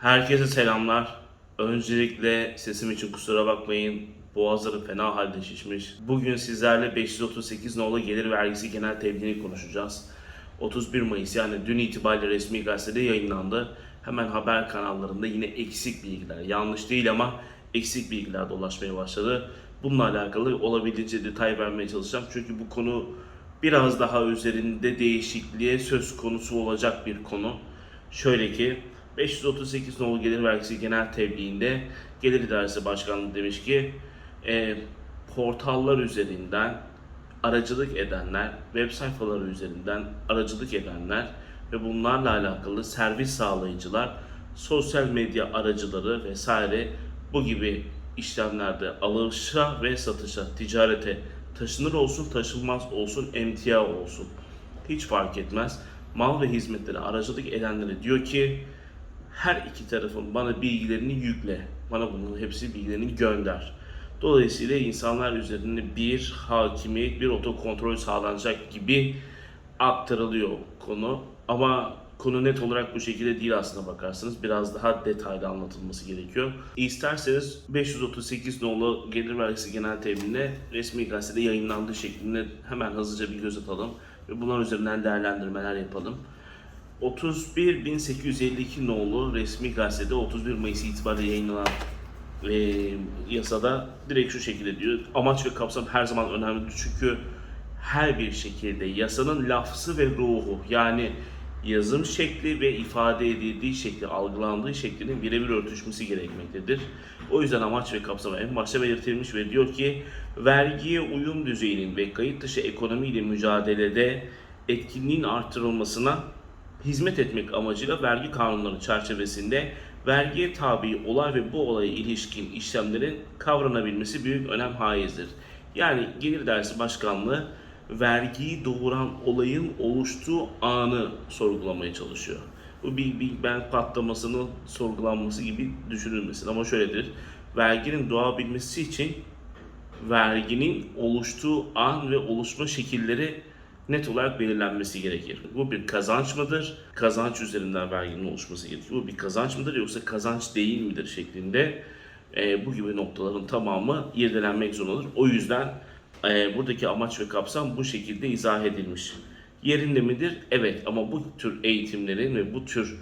Herkese selamlar. Öncelikle sesim için kusura bakmayın. Boğazları fena halde şişmiş. Bugün sizlerle 538 nolu gelir vergisi genel tebliğini konuşacağız. 31 Mayıs yani dün itibariyle resmi gazetede yayınlandı. Hemen haber kanallarında yine eksik bilgiler, yanlış değil ama eksik bilgiler dolaşmaya başladı. Bununla alakalı olabildiğince detay vermeye çalışacağım. Çünkü bu konu biraz daha üzerinde değişikliğe söz konusu olacak bir konu. Şöyle ki 538 nolu gelir vergisi genel tebliğinde Gelir İdaresi Başkanlığı demiş ki e, portallar üzerinden aracılık edenler, web sayfaları üzerinden aracılık edenler ve bunlarla alakalı servis sağlayıcılar, sosyal medya aracıları vesaire bu gibi işlemlerde alışa ve satışa, ticarete taşınır olsun, taşınmaz olsun, emtia olsun. Hiç fark etmez. Mal ve hizmetlere aracılık edenlere diyor ki her iki tarafın bana bilgilerini yükle. Bana bunun hepsi bilgilerini gönder. Dolayısıyla insanlar üzerinde bir hakimiyet, bir otokontrol sağlanacak gibi aktarılıyor konu. Ama konu net olarak bu şekilde değil aslında bakarsanız. Biraz daha detaylı anlatılması gerekiyor. İsterseniz 538 nolu gelir vergisi genel tebliğine resmi gazetede yayınlandığı şeklinde hemen hızlıca bir göz atalım. Ve bunlar üzerinden değerlendirmeler yapalım. 31.852 nolu resmi gazetede 31 Mayıs itibariyle yayınlanan e, yasada direkt şu şekilde diyor. Amaç ve kapsam her zaman önemlidir çünkü her bir şekilde yasanın lafzı ve ruhu yani yazım şekli ve ifade edildiği şekli, algılandığı şeklinin birebir örtüşmesi gerekmektedir. O yüzden amaç ve kapsamı en başta belirtilmiş ve diyor ki vergiye uyum düzeyinin ve kayıt dışı ekonomiyle mücadelede etkinliğin artırılmasına hizmet etmek amacıyla vergi kanunları çerçevesinde vergiye tabi olay ve bu olaya ilişkin işlemlerin kavranabilmesi büyük önem haizdir. Yani Gelir Dersi Başkanlığı vergiyi doğuran olayın oluştuğu anı sorgulamaya çalışıyor. Bu bir Big Bang patlamasının sorgulanması gibi düşünülmesin ama şöyledir. Verginin doğabilmesi için verginin oluştuğu an ve oluşma şekilleri net olarak belirlenmesi gerekir. Bu bir kazanç mıdır? Kazanç üzerinden verginin oluşması gerekir. Bu bir kazanç mıdır yoksa kazanç değil midir şeklinde e, bu gibi noktaların tamamı irdelenmek zorundadır. O yüzden e, buradaki amaç ve kapsam bu şekilde izah edilmiş. Yerinde midir? Evet ama bu tür eğitimlerin ve bu tür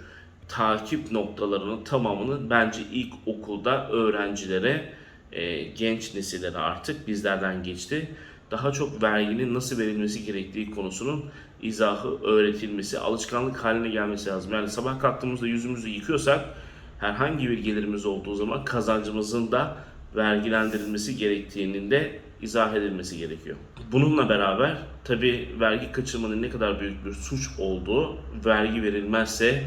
takip noktalarının tamamını bence ilk okulda öğrencilere, e, genç nesillere artık bizlerden geçti. Daha çok verginin nasıl verilmesi gerektiği konusunun izahı öğretilmesi, alışkanlık haline gelmesi lazım. Yani sabah kalktığımızda yüzümüzü yıkıyorsak herhangi bir gelirimiz olduğu zaman kazancımızın da vergilendirilmesi gerektiğinin de izah edilmesi gerekiyor. Bununla beraber tabi vergi kaçırmanın ne kadar büyük bir suç olduğu, vergi verilmezse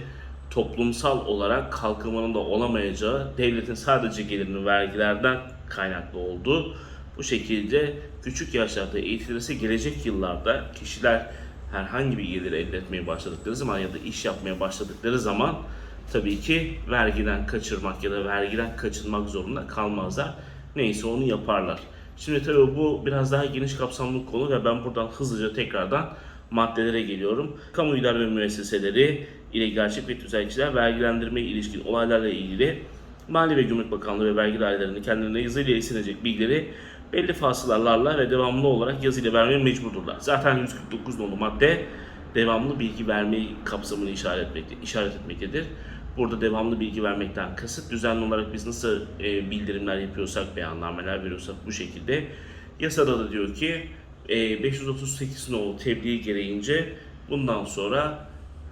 toplumsal olarak kalkınmanın da olamayacağı, devletin sadece gelirinin vergilerden kaynaklı olduğu bu şekilde küçük yaşlarda eğitilirse gelecek yıllarda kişiler herhangi bir gelir elde etmeye başladıkları zaman ya da iş yapmaya başladıkları zaman tabii ki vergiden kaçırmak ya da vergiden kaçınmak zorunda kalmazlar. Neyse onu yaparlar. Şimdi tabii bu biraz daha geniş kapsamlı konu ve ben buradan hızlıca tekrardan maddelere geliyorum. Kamu idare ve müesseseleri ile gerçek ve tüzel kişiler vergilendirmeye ilişkin olaylarla ilgili Mali ve Gümrük Bakanlığı ve vergi dairelerinde kendilerine yazıyla istenecek bilgileri belli fasılalarla ve devamlı olarak yazıyla vermeye mecburdurlar. Zaten 149 nolu madde devamlı bilgi vermeyi kapsamını işaret, etmekte, işaret etmektedir. Burada devamlı bilgi vermekten kasıt düzenli olarak biz nasıl e, bildirimler yapıyorsak, beyannameler veriyorsak bu şekilde. Yasada da diyor ki e, 538 nolu tebliğ gereğince bundan sonra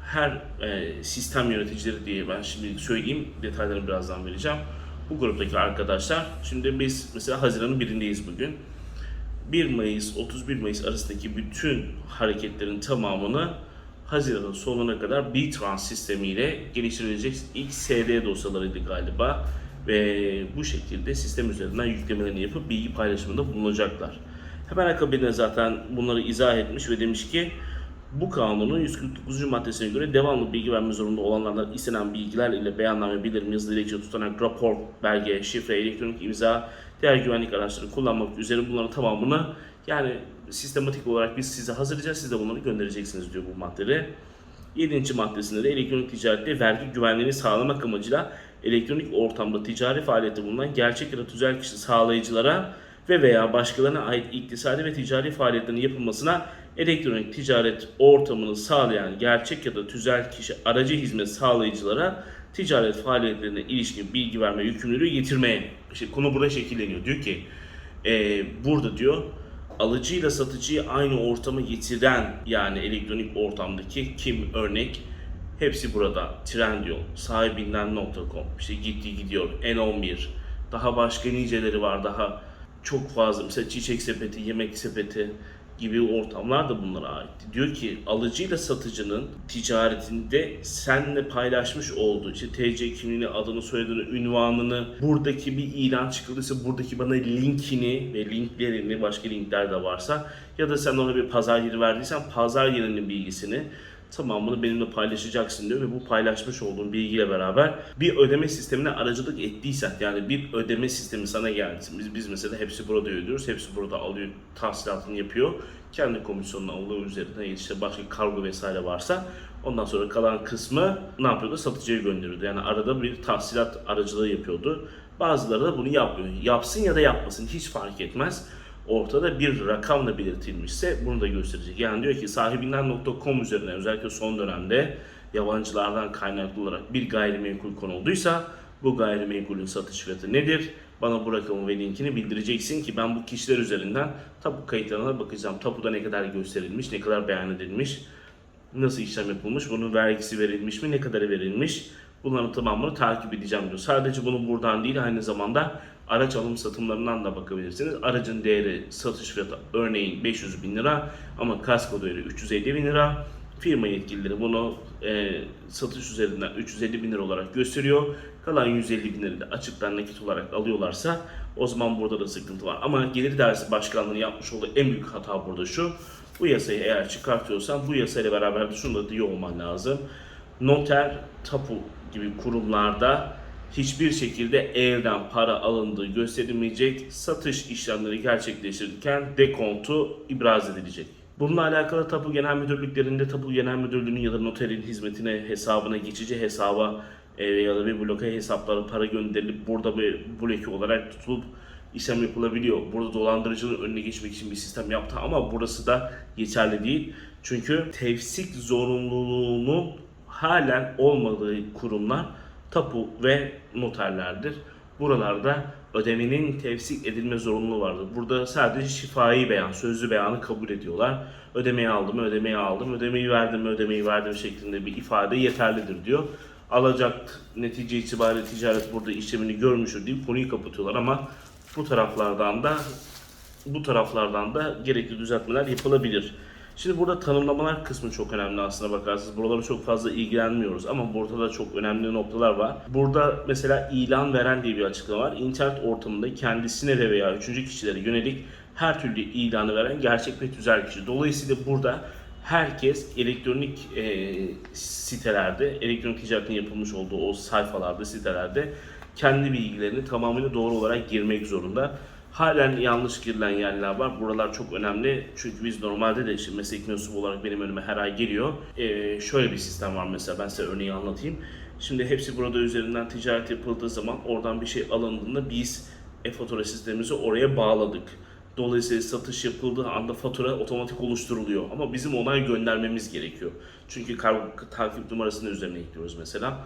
her e, sistem yöneticileri diye ben şimdi söyleyeyim detaylarını birazdan vereceğim. Bu gruptaki arkadaşlar şimdi biz mesela Haziran'ın birindeyiz bugün. 1 Mayıs 31 Mayıs arasındaki bütün hareketlerin tamamını Haziran'ın sonuna kadar B-Trans sistemiyle geliştirilecek ilk SD dosyalarıydı galiba. Ve bu şekilde sistem üzerinden yüklemelerini yapıp bilgi paylaşımında bulunacaklar. Hemen akabinde zaten bunları izah etmiş ve demiş ki bu kanunun 149. maddesine göre devamlı bilgi verme zorunda olanlardan istenen bilgiler ile beyanname, bildirim, yazılı dilekçe, tutanak, rapor, belge, şifre, elektronik imza, diğer güvenlik araçlarını kullanmak üzere bunların tamamını yani sistematik olarak biz size hazırlayacağız, siz de bunları göndereceksiniz diyor bu maddeleri. 7. maddesinde de elektronik ticarette vergi güvenliğini sağlamak amacıyla elektronik ortamda ticari faaliyette bulunan gerçek ya da tüzel kişi sağlayıcılara ve veya başkalarına ait iktisadi ve ticari faaliyetlerin yapılmasına elektronik ticaret ortamını sağlayan gerçek ya da tüzel kişi aracı hizmet sağlayıcılara ticaret faaliyetlerine ilişkin bilgi verme yükümlülüğü getirmeye. İşte konu burada şekilleniyor. Diyor ki e, burada diyor alıcıyla satıcıyı aynı ortama getiren yani elektronik ortamdaki kim örnek hepsi burada. Trendyol, sahibinden.com, işte gitti gidiyor, N11, daha başka niceleri var daha çok fazla mesela çiçek sepeti, yemek sepeti gibi ortamlar da bunlara ait. Diyor ki alıcıyla satıcının ticaretinde senle paylaşmış olduğu işte TC kimliğini, adını, soyadını, ünvanını buradaki bir ilan çıkıldıysa buradaki bana linkini ve linklerini başka linkler de varsa ya da sen ona bir pazar yeri verdiysen pazar yerinin bilgisini tamamını benimle paylaşacaksın diyor ve bu paylaşmış olduğun bilgiyle beraber bir ödeme sistemine aracılık ettiysen yani bir ödeme sistemi sana geldi. Biz, biz mesela hepsi burada ödüyoruz. Hepsi burada alıyor, tahsilatını yapıyor. Kendi komisyonunu alıyor üzerine işte başka kargo vesaire varsa ondan sonra kalan kısmı ne yapıyordu? Satıcıya gönderiyordu. Yani arada bir tahsilat aracılığı yapıyordu. Bazıları da bunu yapmıyor. Yapsın ya da yapmasın hiç fark etmez ortada bir rakamla belirtilmişse bunu da gösterecek. Yani diyor ki sahibinden.com üzerine özellikle son dönemde yabancılardan kaynaklı olarak bir gayrimenkul konulduysa bu gayrimenkulün satış fiyatı nedir? Bana bu rakamı ve linkini bildireceksin ki ben bu kişiler üzerinden tapu kayıtlarına bakacağım. Tapuda ne kadar gösterilmiş, ne kadar beyan edilmiş, nasıl işlem yapılmış, bunun vergisi verilmiş mi, ne kadar verilmiş bunların tamamını takip edeceğim diyor. Sadece bunu buradan değil aynı zamanda araç alım satımlarından da bakabilirsiniz. Aracın değeri satış fiyatı örneğin 500 bin lira ama kasko değeri 350 bin lira. Firma yetkilileri bunu e, satış üzerinden 350 bin lira olarak gösteriyor. Kalan 150 bin lirayı da açıktan nakit olarak alıyorlarsa o zaman burada da sıkıntı var. Ama gelir dairesi başkanlığının yapmış olduğu en büyük hata burada şu. Bu yasayı eğer çıkartıyorsan bu yasayla beraber de şunu da diyor olman lazım. Noter, tapu gibi kurumlarda hiçbir şekilde evden para alındığı gösterilmeyecek, satış işlemleri gerçekleştirirken dekontu ibraz edilecek. Bununla alakalı Tapu Genel Müdürlüklerinde Tapu Genel Müdürlüğü'nün ya da noterin hizmetine, hesabına, geçici hesaba e, ya da bir bloke hesaplara para gönderilip burada bir bloke olarak tutulup işlem yapılabiliyor. Burada dolandırıcılığın önüne geçmek için bir sistem yaptı ama burası da yeterli değil. Çünkü tefsik zorunluluğunun halen olmadığı kurumlar tapu ve noterlerdir. Buralarda ödemenin tefsik edilme zorunluluğu vardır. Burada sadece şifai beyan, sözlü beyanı kabul ediyorlar. Ödemeyi aldım, ödemeyi aldım, ödemeyi verdim, ödemeyi verdim şeklinde bir ifade yeterlidir diyor. Alacak netice itibariyle ticaret burada işlemini görmüştür deyip konuyu kapatıyorlar ama bu taraflardan da bu taraflardan da gerekli düzeltmeler yapılabilir. Şimdi burada tanımlamalar kısmı çok önemli aslına bakarsanız. Buralara çok fazla ilgilenmiyoruz ama burada da çok önemli noktalar var. Burada mesela ilan veren diye bir açıklama var. İnternet ortamında kendisine de veya üçüncü kişilere yönelik her türlü ilanı veren gerçek ve tüzel kişi. Dolayısıyla burada herkes elektronik e, sitelerde, elektronik ticaretin yapılmış olduğu o sayfalarda, sitelerde kendi bilgilerini tamamıyla doğru olarak girmek zorunda. Halen yanlış girilen yerler var. Buralar çok önemli. Çünkü biz normalde de işte meslek mensubu olarak benim önüme her ay geliyor. Ee, şöyle bir sistem var mesela ben size örneği anlatayım. Şimdi hepsi burada üzerinden ticaret yapıldığı zaman oradan bir şey alındığında biz e-fatura sistemimizi oraya bağladık. Dolayısıyla satış yapıldığı anda fatura otomatik oluşturuluyor. Ama bizim onay göndermemiz gerekiyor. Çünkü kargo takip numarasını üzerine ekliyoruz mesela.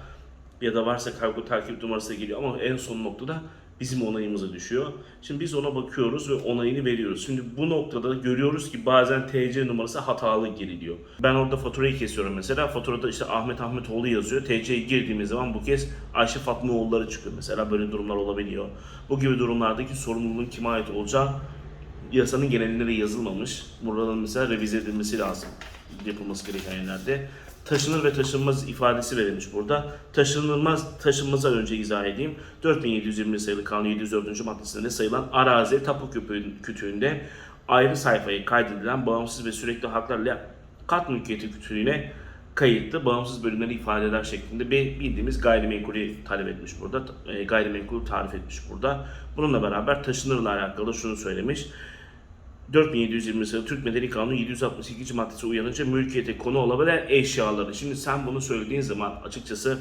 Ya da varsa kargo takip numarası geliyor ama en son noktada bizim onayımıza düşüyor. Şimdi biz ona bakıyoruz ve onayını veriyoruz. Şimdi bu noktada görüyoruz ki bazen TC numarası hatalı giriliyor. Ben orada faturayı kesiyorum mesela. Faturada işte Ahmet Ahmetoğlu yazıyor. TC'ye girdiğimiz zaman bu kez Ayşe Fatma oğulları çıkıyor. Mesela böyle durumlar olabiliyor. Bu gibi durumlardaki sorumluluğun kime ait olacağı yasanın genelinde de yazılmamış. Buradan mesela revize edilmesi lazım yapılması gereken yerlerde. Taşınır ve taşınmaz ifadesi verilmiş burada. Taşınılmaz, taşınmazdan önce izah edeyim. 4720 sayılı kanun 704. maddesinde sayılan arazi tapu kütüğünde ayrı sayfaya kaydedilen bağımsız ve sürekli haklarla kat mülkiyeti kütüğüne kayıtlı bağımsız bölümleri ifade eder şeklinde bir bildiğimiz gayrimenkulü talep etmiş burada. E, gayrimenkulü tarif etmiş burada. Bununla beraber taşınırla alakalı şunu söylemiş. 4720 sayılı Türk Medeni Kanunu 762. maddesi uyanınca mülkiyete konu olabilen eşyaları. Şimdi sen bunu söylediğin zaman açıkçası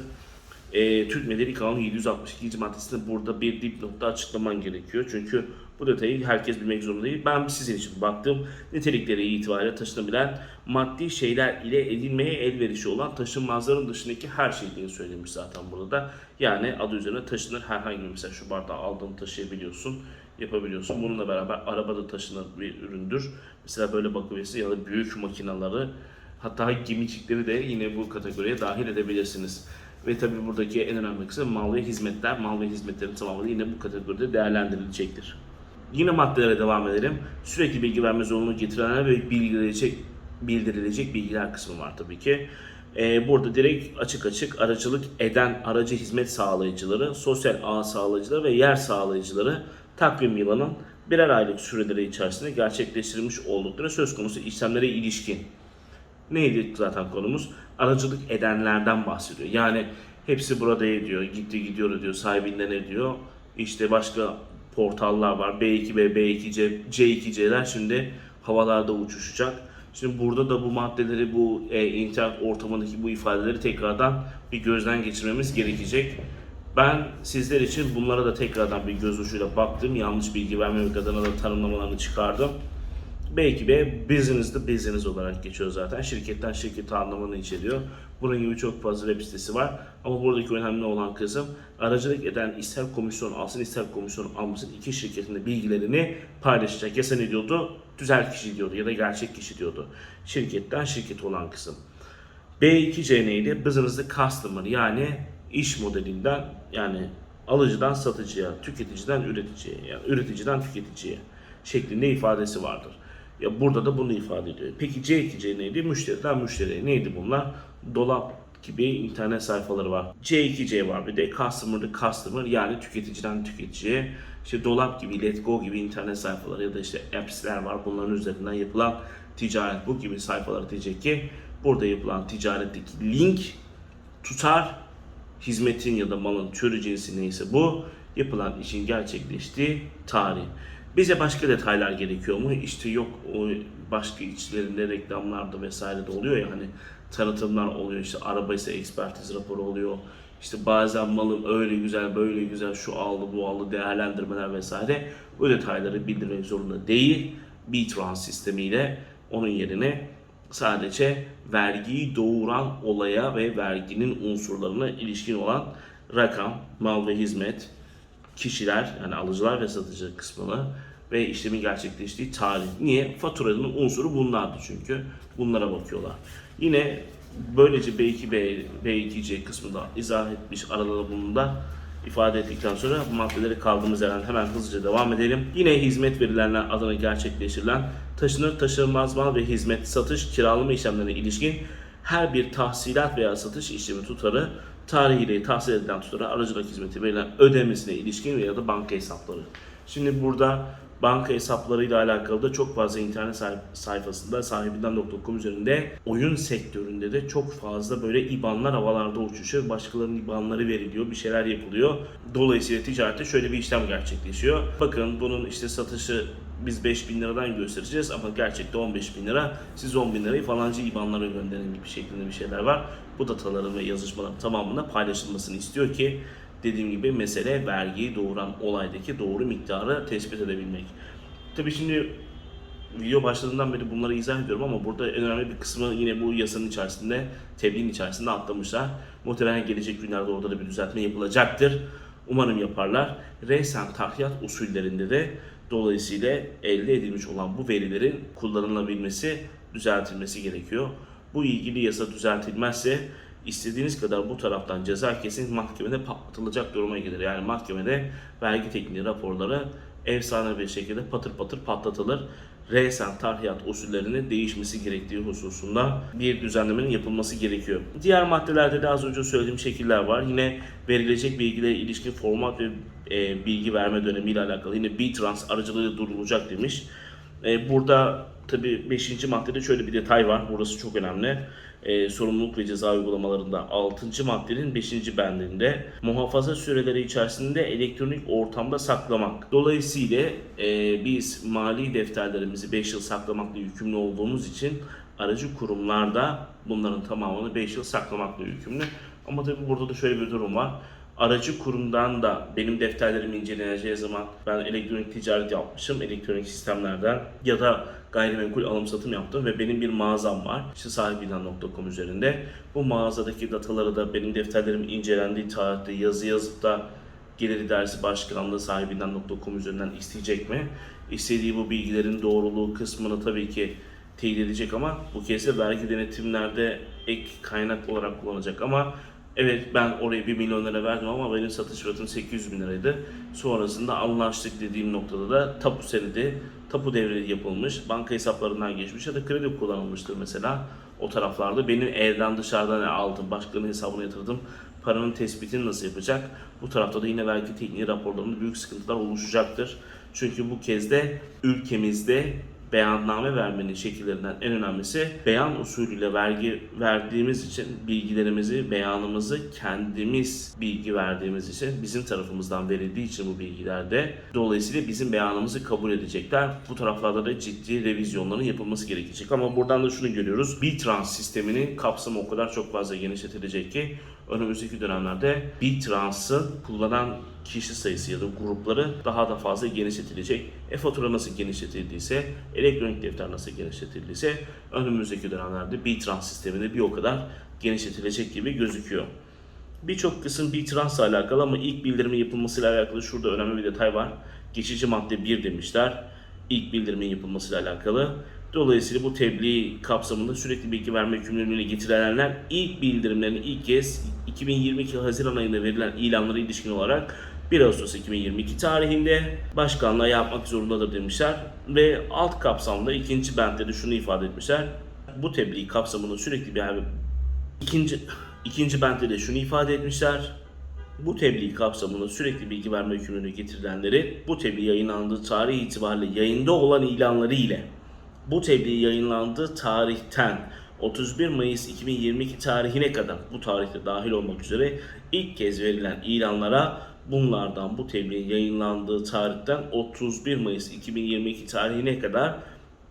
e, Türk Medeni Kanunu 762. maddesinde burada bir dipnotta açıklaman gerekiyor. Çünkü bu detayı herkes bilmek zorunda değil. Ben sizin için baktım. Nitelikleri itibariyle taşınabilen maddi şeyler ile edinmeye elverişi olan taşınmazların dışındaki her şey diye söylemiş zaten burada da. Yani adı üzerine taşınır herhangi mesela şu bardağı aldığını taşıyabiliyorsun yapabiliyorsun. Bununla beraber arabada taşınır bir üründür. Mesela böyle bakabilirsiniz ya da büyük makinaları hatta gemicikleri de yine bu kategoriye dahil edebilirsiniz. Ve tabii buradaki en önemli kısım mal ve hizmetler. Mal ve hizmetlerin tamamı yine bu kategoride değerlendirilecektir. Yine maddelere devam edelim. Sürekli bilgi verme zorunluluğu getirenler ve bildirilecek, bildirilecek bilgiler kısmı var tabii ki. Ee, burada direkt açık açık aracılık eden aracı hizmet sağlayıcıları, sosyal ağ sağlayıcıları ve yer sağlayıcıları takvim yılının birer aylık süreleri içerisinde gerçekleştirilmiş oldukları söz konusu işlemlere ilişkin neydi zaten konumuz? Aracılık edenlerden bahsediyor. Yani hepsi burada ediyor, gitti gidiyor diyor, sahibinden ediyor. İşte başka portallar var. B2B, B2C, C2C'ler şimdi havalarda uçuşacak. Şimdi burada da bu maddeleri, bu e, internet ortamındaki bu ifadeleri tekrardan bir gözden geçirmemiz gerekecek. Ben sizler için bunlara da tekrardan bir göz ucuyla baktım. Yanlış bilgi vermemek adına da tanımlamalarını çıkardım. Belki de business to business olarak geçiyor zaten. Şirketten şirkete anlamını içeriyor. Bunun gibi çok fazla web sitesi var. Ama buradaki önemli olan kısım aracılık eden ister komisyon alsın ister komisyon almasın iki şirketin de bilgilerini paylaşacak. Ya sen ne diyordu? Tüzel kişi diyordu ya da gerçek kişi diyordu. Şirketten şirket olan kısım. B2C neydi? Business to customer yani iş modelinden yani alıcıdan satıcıya, tüketiciden üreticiye yani üreticiden tüketiciye şeklinde ifadesi vardır. Ya burada da bunu ifade ediyor. Peki C2C neydi? Müşteriden müşteriye. Neydi bunlar? Dolap gibi internet sayfaları var. C2C var bir de customer to customer yani tüketiciden tüketiciye. İşte dolap gibi, let go gibi internet sayfaları ya da işte apps'ler var. Bunların üzerinden yapılan ticaret bu gibi sayfaları diyecek ki burada yapılan ticaretteki link tutar hizmetin ya da malın türü cinsi neyse bu yapılan işin gerçekleştiği tarih. Bize başka detaylar gerekiyor mu? İşte yok o başka içlerinde reklamlarda vesaire de oluyor ya hani tanıtımlar oluyor işte araba ise ekspertiz raporu oluyor. İşte bazen malın öyle güzel böyle güzel şu aldı bu aldı değerlendirmeler vesaire bu detayları bildirmek zorunda değil. B-Trans sistemiyle onun yerine sadece vergiyi doğuran olaya ve verginin unsurlarına ilişkin olan rakam, mal ve hizmet, kişiler yani alıcılar ve satıcı kısmını ve işlemin gerçekleştiği tarih. Niye? Faturanın unsuru bunlardı çünkü. Bunlara bakıyorlar. Yine böylece B2B, B2C kısmında izah etmiş aralarında ifade ettikten sonra bu maddeleri kaldığımız yerden hemen hızlıca devam edelim. Yine hizmet verilenler adına gerçekleştirilen taşınır taşınmaz mal ve hizmet satış kiralama işlemlerine ilişkin her bir tahsilat veya satış işlemi tutarı tarihiyle tahsil edilen tutarı aracılık hizmeti verilen ödemesine ilişkin veya da banka hesapları. Şimdi burada banka hesaplarıyla alakalı da çok fazla internet say- sayfasında sahibinden.com üzerinde oyun sektöründe de çok fazla böyle IBAN'lar havalarda uçuşuyor. Başkalarının IBAN'ları veriliyor, bir şeyler yapılıyor. Dolayısıyla ticarette şöyle bir işlem gerçekleşiyor. Bakın bunun işte satışı biz 5000 liradan göstereceğiz ama gerçekte 15 bin lira. Siz 10 bin lirayı falancı IBAN'lara gönderin gibi şeklinde bir şeyler var. Bu dataların ve yazışmaların tamamına paylaşılmasını istiyor ki dediğim gibi mesele vergiyi doğuran olaydaki doğru miktarı tespit edebilmek. Tabii şimdi video başladığından beri bunları izah ediyorum ama burada en önemli bir kısmı yine bu yasanın içerisinde, tebliğin içerisinde atlamışlar. Muhtemelen gelecek günlerde orada da bir düzeltme yapılacaktır. Umarım yaparlar. Resen tahyat usullerinde de dolayısıyla elde edilmiş olan bu verilerin kullanılabilmesi, düzeltilmesi gerekiyor. Bu ilgili yasa düzeltilmezse istediğiniz kadar bu taraftan ceza kesin mahkemede patlatılacak duruma gelir. Yani mahkemede vergi tekniği raporları efsane bir şekilde patır patır patlatılır. Resen tarhiyat usullerinin değişmesi gerektiği hususunda bir düzenlemenin yapılması gerekiyor. Diğer maddelerde de az önce söylediğim şekiller var. Yine verilecek bilgilere ilişkin format ve e, bilgi verme dönemiyle alakalı yine B-Trans aracılığı durdurulacak demiş. E, burada tabi 5. maddede şöyle bir detay var. Burası çok önemli. E, sorumluluk ve ceza uygulamalarında 6. maddenin 5. bendinde muhafaza süreleri içerisinde elektronik ortamda saklamak. Dolayısıyla e, biz mali defterlerimizi 5 yıl saklamakla yükümlü olduğumuz için aracı kurumlarda bunların tamamını 5 yıl saklamakla yükümlü. Ama tabii burada da şöyle bir durum var. Aracı kurumdan da benim defterlerim inceleneceği zaman ben elektronik ticaret yapmışım elektronik sistemlerden ya da gayrimenkul alım satım yaptım ve benim bir mağazam var. İşte sahibinden.com üzerinde. Bu mağazadaki dataları da benim defterlerim incelendiği tarihte yazı yazıp da Gelir İdaresi Başkanlığı sahibinden.com üzerinden isteyecek mi? İstediği bu bilgilerin doğruluğu kısmını tabii ki teyit edecek ama bu kez de vergi denetimlerde ek kaynak olarak kullanacak ama evet ben oraya 1 milyon lira verdim ama benim satış fiyatım 800 bin liraydı. Sonrasında anlaştık dediğim noktada da tapu senedi, tapu devri yapılmış, banka hesaplarından geçmiş ya da kredi kullanılmıştır mesela o taraflarda. Benim evden dışarıdan aldım, başkalarının hesabına yatırdım. Paranın tespitini nasıl yapacak? Bu tarafta da yine vergi tekniği raporlarında büyük sıkıntılar oluşacaktır. Çünkü bu kez de ülkemizde beyanname vermenin şekillerinden en önemlisi beyan usulüyle vergi verdiğimiz için bilgilerimizi, beyanımızı kendimiz bilgi verdiğimiz için bizim tarafımızdan verildiği için bu bilgilerde dolayısıyla bizim beyanımızı kabul edecekler. Bu taraflarda da ciddi revizyonların yapılması gerekecek. Ama buradan da şunu görüyoruz. Bitrans sisteminin kapsamı o kadar çok fazla genişletilecek ki önümüzdeki dönemlerde Bitrans'ı kullanan kişi sayısı ya da grupları daha da fazla genişletilecek. E-fatura nasıl genişletildiyse, elektronik defter nasıl genişletildiyse önümüzdeki dönemlerde Bitrans sisteminde bir o kadar genişletilecek gibi gözüküyor. Birçok kısım Bitrans'la alakalı ama ilk bildirimin yapılmasıyla alakalı şurada önemli bir detay var. Geçici madde 1 demişler. İlk bildirimin yapılmasıyla alakalı. Dolayısıyla bu tebliğ kapsamında sürekli bilgi verme yükümlülüğüne getirilenler ilk bildirimlerini ilk kez 2022 Haziran ayında verilen ilanlara ilişkin olarak 1 Ağustos 2022 tarihinde başkanlığa yapmak zorundadır demişler ve alt kapsamda ikinci bentte de şunu ifade etmişler. Bu tebliğ kapsamında sürekli bir ikinci ikinci bentte de şunu ifade etmişler. Bu tebliğ kapsamında sürekli bilgi verme yükümlülüğü getirilenleri bu tebliğ yayınlandığı tarih itibariyle yayında olan ilanları ile bu tebliğ yayınlandığı tarihten. 31 Mayıs 2022 tarihine kadar bu tarihte dahil olmak üzere ilk kez verilen ilanlara bunlardan bu tebliğin yayınlandığı tarihten 31 Mayıs 2022 tarihine kadar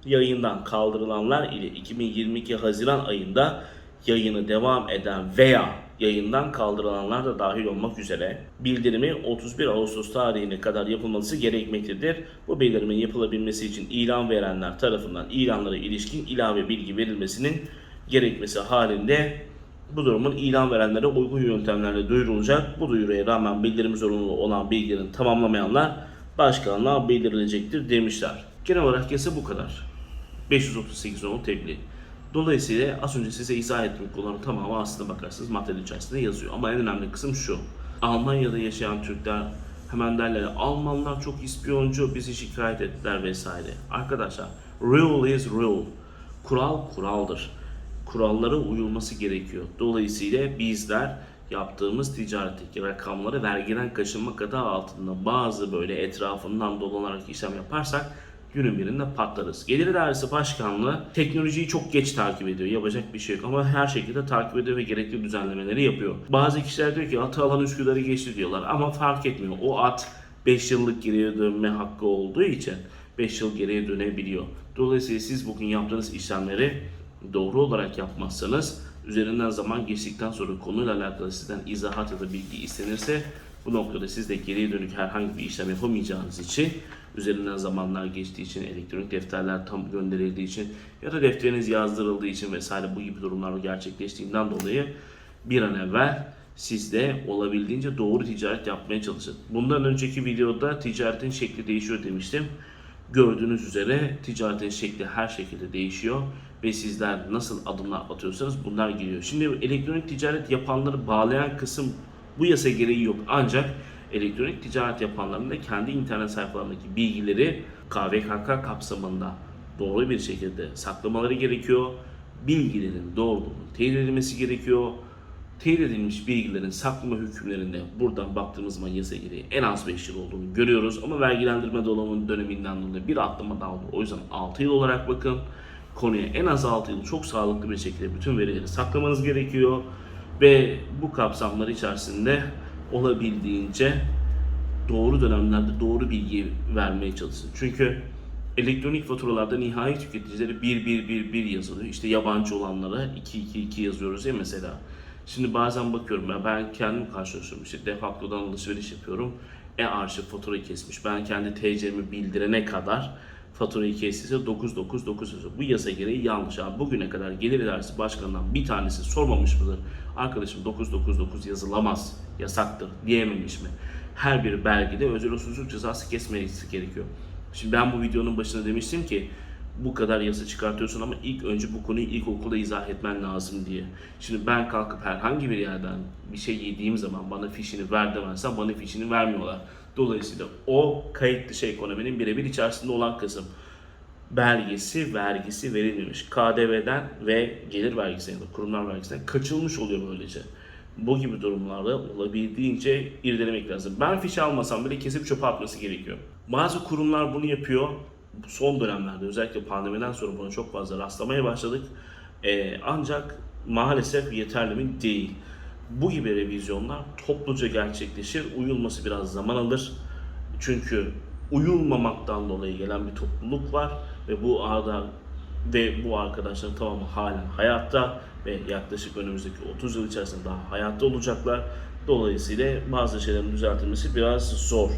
yayından kaldırılanlar ile 2022 Haziran ayında yayını devam eden veya yayından kaldırılanlar da dahil olmak üzere bildirimi 31 Ağustos tarihine kadar yapılması gerekmektedir. Bu bildirimin yapılabilmesi için ilan verenler tarafından ilanlara ilişkin ilave bilgi verilmesinin gerekmesi halinde bu durumun ilan verenlere uygun yöntemlerle duyurulacak. Bu duyuruya rağmen bildirim zorunlu olan bilgilerini tamamlamayanlar başkanlığa bildirilecektir demişler. Genel olarak yasa bu kadar. 538 nolu tebliğ. Dolayısıyla az önce size izah ettiğim konuların tamamı aslında bakarsanız maddenin içerisinde yazıyor. Ama en önemli kısım şu. Almanya'da yaşayan Türkler hemen derler Almanlar çok ispiyoncu bizi şikayet ettiler vesaire. Arkadaşlar rule is rule. Kural kuraldır. Kurallara uyulması gerekiyor. Dolayısıyla bizler yaptığımız ticaretteki rakamları vergiden kaçınmak adı altında bazı böyle etrafından dolanarak işlem yaparsak günün birinde patlarız. Gelir İdaresi Başkanlığı teknolojiyi çok geç takip ediyor. Yapacak bir şey yok ama her şekilde takip ediyor ve gerekli düzenlemeleri yapıyor. Bazı kişiler diyor ki atı alan Üsküdar'ı geçti diyorlar ama fark etmiyor. O at 5 yıllık geriye dönme hakkı olduğu için 5 yıl geriye dönebiliyor. Dolayısıyla siz bugün yaptığınız işlemleri doğru olarak yapmazsanız üzerinden zaman geçtikten sonra konuyla alakalı sizden izahat ya da bilgi istenirse bu noktada siz de geriye dönük herhangi bir işlem yapamayacağınız için üzerinden zamanlar geçtiği için, elektronik defterler tam gönderildiği için ya da defteriniz yazdırıldığı için vesaire bu gibi durumlar gerçekleştiğinden dolayı bir an evvel siz de olabildiğince doğru ticaret yapmaya çalışın. Bundan önceki videoda ticaretin şekli değişiyor demiştim. Gördüğünüz üzere ticaretin şekli her şekilde değişiyor ve sizler nasıl adımlar atıyorsanız bunlar geliyor. Şimdi elektronik ticaret yapanları bağlayan kısım bu yasa gereği yok. Ancak elektronik ticaret yapanların da kendi internet sayfalarındaki bilgileri KVKK kapsamında doğru bir şekilde saklamaları gerekiyor. Bilgilerin doğruluğunun teyit edilmesi gerekiyor. Teyit edilmiş bilgilerin saklama hükümlerinde buradan baktığımız zaman yasa gereği en az 5 yıl olduğunu görüyoruz. Ama vergilendirme dolabının döneminden dolayı bir atlama daha oldu. O yüzden 6 yıl olarak bakın. Konuya en az 6 yıl çok sağlıklı bir şekilde bütün verileri saklamanız gerekiyor. Ve bu kapsamlar içerisinde olabildiğince doğru dönemlerde doğru bilgi vermeye çalışın. Çünkü elektronik faturalarda nihai tüketicileri 1111 yazılıyor. İşte yabancı olanlara 222 yazıyoruz ya mesela. Şimdi bazen bakıyorum ya ben kendim karşılaşıyorum işte defaktodan alışveriş yapıyorum. E-arşiv faturayı kesmiş. Ben kendi TC'mi bildirene kadar faturayı kestiyse 999 yazıyor. Bu yasa gereği yanlış abi. Bugüne kadar gelir idaresi başkanından bir tanesi sormamış mıdır? Arkadaşım 999 yazılamaz, yasaktır diyememiş mi? Her bir belgede özel usulsüzlük cezası kesmesi gerekiyor. Şimdi ben bu videonun başında demiştim ki bu kadar yasa çıkartıyorsun ama ilk önce bu konuyu ilkokulda izah etmen lazım diye. Şimdi ben kalkıp herhangi bir yerden bir şey yediğim zaman bana fişini ver demezsen bana fişini vermiyorlar. Dolayısıyla o kayıt dışı ekonominin birebir içerisinde olan kısım belgesi, vergisi verilmemiş. KDV'den ve gelir vergisinden da kurumlar vergisinden kaçılmış oluyor böylece. Bu gibi durumlarda olabildiğince irdelemek lazım. Ben fiş almasam bile kesip çöpe atması gerekiyor. Bazı kurumlar bunu yapıyor. Son dönemlerde özellikle pandemiden sonra buna çok fazla rastlamaya başladık. Ee, ancak maalesef yeterli mi değil. Bu gibi revizyonlar topluca gerçekleşir. Uyulması biraz zaman alır. Çünkü uyulmamaktan dolayı gelen bir topluluk var ve bu arada ve bu arkadaşların tamamı halen hayatta ve yaklaşık önümüzdeki 30 yıl içerisinde daha hayatta olacaklar. Dolayısıyla bazı şeylerin düzeltilmesi biraz zor.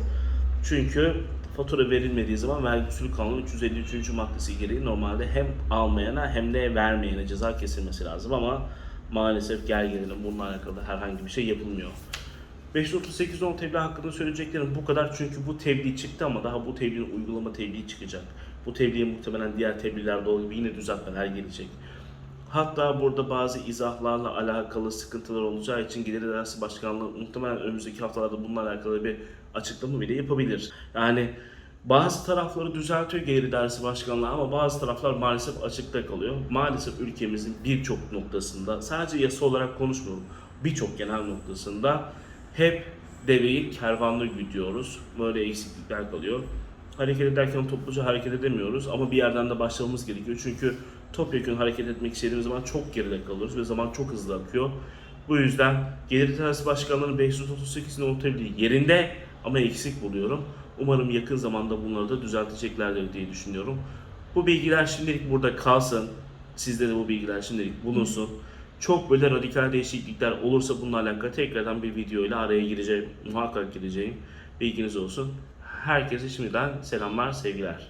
Çünkü fatura verilmediği zaman vergi usulü kanunu 353. maddesi gereği normalde hem almayana hem de vermeyene ceza kesilmesi lazım ama maalesef gel gelelim bununla alakalı herhangi bir şey yapılmıyor. 538 10 tebliğ hakkında söyleyeceklerim bu kadar çünkü bu tebliğ çıktı ama daha bu tebliğin uygulama tebliği çıkacak. Bu tebliğe muhtemelen diğer tebliğlerde olduğu gibi yine düzeltmeler gelecek. Hatta burada bazı izahlarla alakalı sıkıntılar olacağı için Gelir İdaresi Başkanlığı muhtemelen önümüzdeki haftalarda bununla alakalı bir açıklama bile yapabilir. Yani bazı tarafları düzeltiyor Gelir İdaresi Başkanlığı ama bazı taraflar maalesef açıkta kalıyor. Maalesef ülkemizin birçok noktasında sadece yasa olarak konuşmuyorum birçok genel noktasında hep deveyi kervanla gidiyoruz. Böyle eksiklikler kalıyor. Hareket ederken topluca hareket edemiyoruz ama bir yerden de başlamamız gerekiyor. Çünkü topyekun hareket etmek istediğimiz zaman çok geride kalıyoruz ve zaman çok hızlı akıyor. Bu yüzden Gelir İdaresi Başkanlığı'nın 538'in ortabildiği yerinde ama eksik buluyorum. Umarım yakın zamanda bunları da düzelteceklerdir diye düşünüyorum. Bu bilgiler şimdilik burada kalsın. Sizde de bu bilgiler şimdilik bulunsun. Çok böyle radikal değişiklikler olursa bununla alakalı tekrardan bir video ile araya gireceğim. Muhakkak gireceğim. Bilginiz olsun. Herkese şimdiden selamlar, sevgiler.